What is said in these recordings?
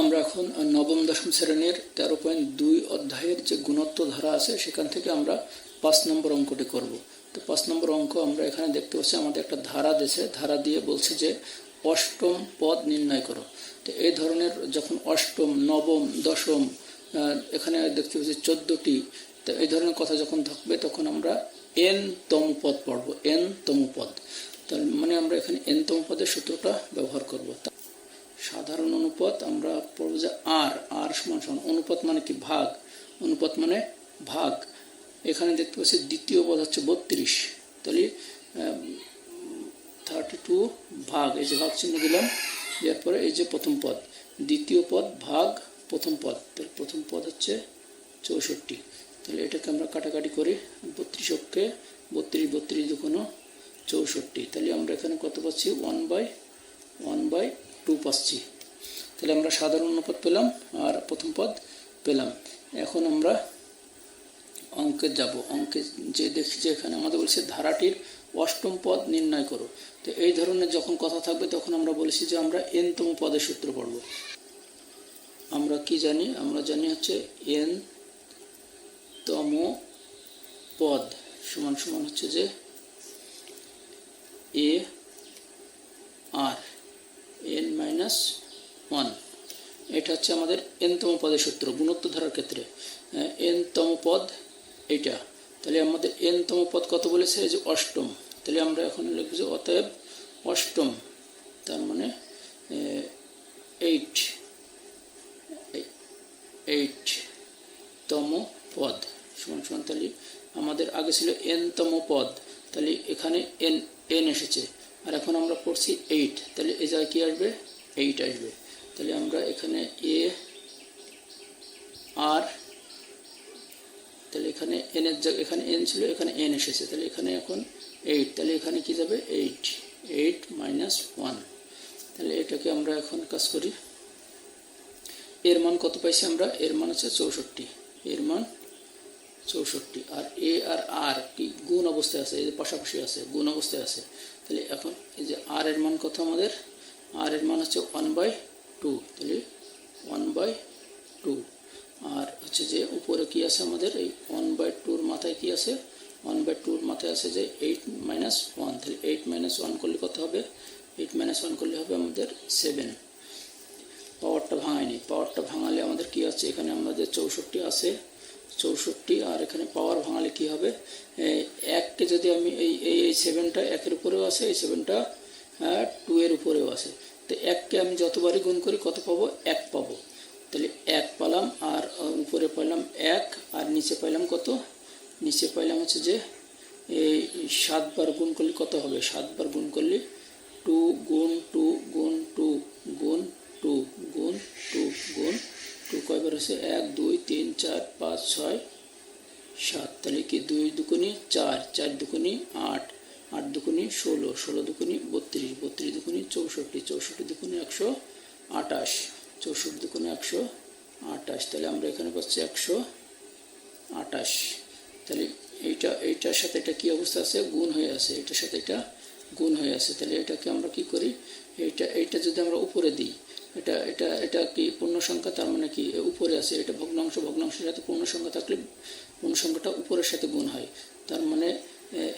আমরা এখন নবম, দশম শ্রেণির তেরো পয়েন্ট দুই অধ্যায়ের যে গুণত্ব ধারা আছে, সেখান থেকে আমরা পাঁচ নম্বর অঙ্কটি করব। তো পাঁচ নম্বর অঙ্ক আমরা এখানে দেখতে পাচ্ছি, আমাদের একটা ধারা দেশে ধারা দিয়ে বলছে যে, অষ্টম পদ নির্ণয় করো। তো এই ধরনের যখন অষ্টম, নবম, দশম এখানে দেখতে পাচ্ছি চোদ্দটি, তো এই ধরনের কথা যখন থাকবে, তখন আমরা এন তম পদ পড়ব, এন তম পদ। তার মানে আমরা এখানে এন তম পদের সূত্রটা ব্যবহার করব। সাধারণ অনুপাত আমরা পড়ব যে আর আর সমান সমান, অনুপাত মানে কি? ভাগ। অনুপাত মানে ভাগ। এখানে দেখতে পাচ্ছি দ্বিতীয় পদ হচ্ছে বত্রিশ। তাহলে থার্টি টু ভাগ, এই যে ভাগ চিহ্ন দিলাম এরপরে এই যে প্রথম পদ। দ্বিতীয় পদ ভাগ প্রথম পদ। তাহলে প্রথম পদ হচ্ছে চৌষট্টি। তাহলে এটাকে আমরা কাটাকাটি করি, বত্রিশ অক্ষে বত্রিশ বত্রিশ দুগুণ চৌষট্টি। তাহলে আমরা এখানে কত পাচ্ছি? One by one by two পাচ্ছি। তাহলে আমরা সাধারণ অনুপাত পেলাম আর প্রথম পদ পেলাম। এখন আমরা অঙ্কে যাব। অঙ্কে যে দেখি যে এখানে আমাদের বলছে ধারাটির অষ্টম পদ নির্ণয় করো। তো এই ধরনের যখন কথা থাকবে তখন আমরা বলেছি যে আমরা এনতম পদের সূত্র পড়ব। আমরা কি জানি? আমরা জানি হচ্ছে এন তম পদ সমান সমান হচ্ছে যে A R N minus one এটা হচ্ছে আমাদের এনতম পদের সূত্র গুণত্ব ধরার ক্ষেত্রে। এনতম পদ এইটা। তাহলে আমাদের এনতম পদ কত বলেছে? যে অষ্টম। তাহলে আমরা এখন লিখব যে অতএব অষ্টম, তার মানে এইট এইট তম পদ। সমান সমান, তাহলে আমাদের আগে ছিল এন তম পদ। তাহলে এখানে এন এন এসেছে। আর এখন আমরা পড়ছি এইট তাহলে এ জায়গায় কী আসবে? এইট আসবে। তাহলে আমরা এখানে এ আর তাহলে এখানে এনের জায়গায় এখানে এন ছিল, এখানে এন এসেছে, তাহলে এখানে এখন এইট তাহলে এখানে কি যাবে? এইট এইট মাইনাস ওয়ান তাহলে এটাকে আমরা এখন কাজ করি। এর মান কত পাইছি আমরা? এর মান হচ্ছে চৌষট্টি। এর মান চৌষট্টি। আর এ আর আর কি গুণ অবস্থায় আছে? এই যে পাশাপাশি আছে, গুণ অবস্থায় আছে। তাহলে এখন এই যে আর এর মান কত আমাদের? আর এর মান হচ্ছে ওয়ান বাই টু তাহলে ওয়ান বাই টু আর হচ্ছে যে উপরে কি আছে আমাদের? এই ওয়ান বাই টুর মাথায় কি আছে? ওয়ান বাই টুর মাথায় আছে যে এইট মাইনাস ওয়ান তাহলে এইট মাইনাস ওয়ান করলে কত হবে? এইট মাইনাস ওয়ান করলে হবে আমাদের সেভেন পাওয়ারটা ভাঙায়নি। পাওয়ারটা ভাঙালে আমাদের কি আছে? এখানে আমাদের চৌষট্টি আছে। চৌষট্টি, আর এখানে পাওয়ার ভাঙালে কি হবে? এককে যদি আমি এই এই সেভেনটা একের উপরেও আছে এই সেভেনটা টু এর উপরেও আছে তো এককে আমি যতবারই গুণ করি, কত পাবো? এক পাবো। তাহলে এক পালাম, আর উপরে পাইলাম এক, আর নিচে পাইলাম কত? নিচে পাইলাম হচ্ছে যে এই সাতবার গুণ করলে কত হবে? সাতবার গুণ করলে টু গুণ টু গুণ টু গুণ টু গুণ টু গুণ টু কয়বার হচ্ছে এক, দুই, তিন, চার, পাঁচ, ছয়, সাত। তাহলে কি দুই দুকুনি চার? চার দুকুনি আট। আট দুকুনি ষোলো ষোলো দুকুনি বত্রিশ বত্রিশ দুকুনি চৌষট্টি চৌষট্টি দুকুনি একশো আটাশ চৌষট্টি দুকুনি একশো আটাশ তাহলে আমরা এখানে পাচ্ছি একশো আটাশ তাহলে এইটা, এইটার সাথে এটা কি অবস্থা আছে? গুণ হয়ে আছে। এটার সাথে এটা গুণ হয়ে আছে। তাহলে এটাকে আমরা কি করি? এইটা এইটা যদি আমরা উপরে দিই, এটা এটা এটা কি পূর্ণ সংখ্যা তার মানে কি উপরে আছে? এটা ভগ্নাংশ, ভগ্নাংশের সাথে পূর্ণ সংখ্যা থাকলে পূর্ণ সংখ্যাটা উপরের সাথে গুণ হয়। তার মানে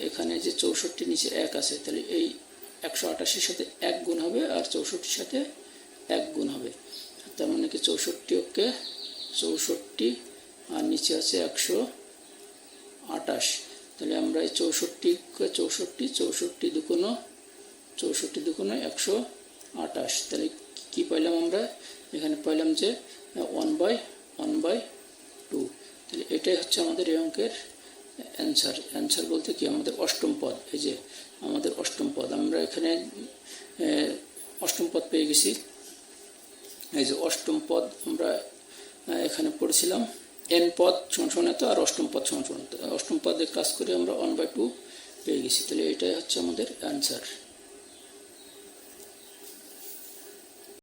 এখানে যে চৌষট্টি নিচে এক আছে, তাহলে এই একশো আটাশির সাথে এক গুণ হবে আর চৌষট্টির সাথে এক গুণ হবে। তার মানে কি চৌষট্টি ওকে চৌষট্টি আর নিচে আছে একশো আটাশ। তাহলে আমরা এই চৌষট্টিকে চৌষট্টি চৌষট্টি দুকোনো চৌষট্টি দুকোনো একশো আটাশ। তাহলে কি পাইলাম আমরা? এখানে পাইলাম যে one by one by two তাহলে এটাই হচ্ছে আমাদের এই অঙ্কের অ্যান্সার অ্যান্সার বলতে কি, আমাদের অষ্টম পদ, এই যে আমাদের অষ্টম পদ। আমরা এখানে অষ্টম পদ পেয়ে গেছি। এই যে অষ্টম পদ আমরা এখানে পড়েছিলাম। এন পদ সমান এত, আর অষ্টম পদ সমান অষ্টম পদে কাজ করে আমরা ওয়ান বাই টু পেয়ে গেছি। তাহলে এটাই হচ্ছে আমাদের অ্যান্সার